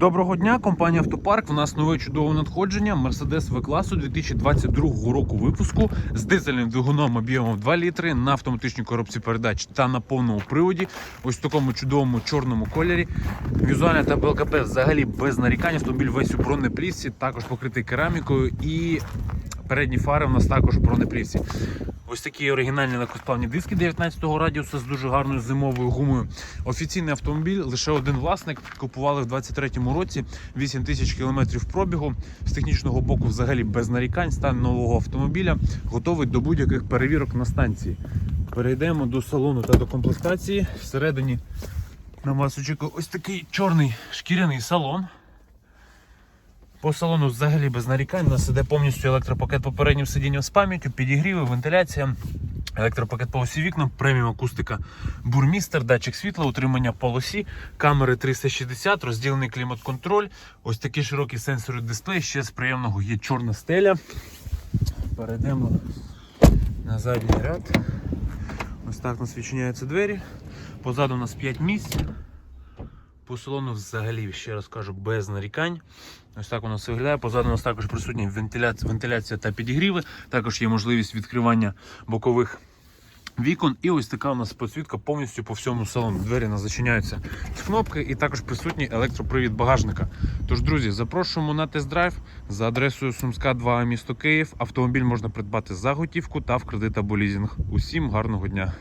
Доброго дня, компанія Автопарк. У нас нове чудове надходження Mercedes V-класу 2022 року випуску з дизельним двигуном об'ємом 2 літри на автоматичній коробці передач та на повному приводі. Ось в такому чудовому чорному кольорі. Візуальна та БЛКП взагалі без нарікань. Автомобіль весь у бронеплівці, також покритий керамікою і передні фари у нас також у бронеплівці. Ось такі оригінальні легкосплавні диски 19-го радіуса з дуже гарною зимовою гумою. Офіційний автомобіль лише один власник. Купували в 23-му році 8 тисяч кілометрів пробігу. З технічного боку, взагалі без нарікань. Стан нового автомобіля готовий до будь-яких перевірок на станції. Перейдемо до салону та до комплектації. Всередині на вас очікує ось такий чорний шкіряний салон. По салону взагалі без нарікань. У нас іде повністю електропакет попереднім сидінням з пам'яттю, підігріви, вентиляція, електропакет по осі вікна, преміум акустика бурмістер, датчик світла, утримання полосі, камери 360, розділений клімат-контроль. Ось такий широкий сенсорний дисплей. Ще з приємного є чорна стеля. Перейдемо на задній ряд. Ось так у нас відчиняються двері. Позаду у нас 5 місць. По салону взагалі, ще раз кажу, без нарікань. Ось так воно все виглядає. Позаду у нас також присутні вентиляція, вентиляція та підігріви. Також є можливість відкривання бокових вікон. І ось така у нас підсвітка повністю по всьому салону. Двері у нас зачиняються з кнопки і також присутній електропривід багажника. Тож, друзі, запрошуємо на тест-драйв за адресою Сумська 2 місто Київ. Автомобіль можна придбати за готівку та в кредит або лізинг. Усім гарного дня!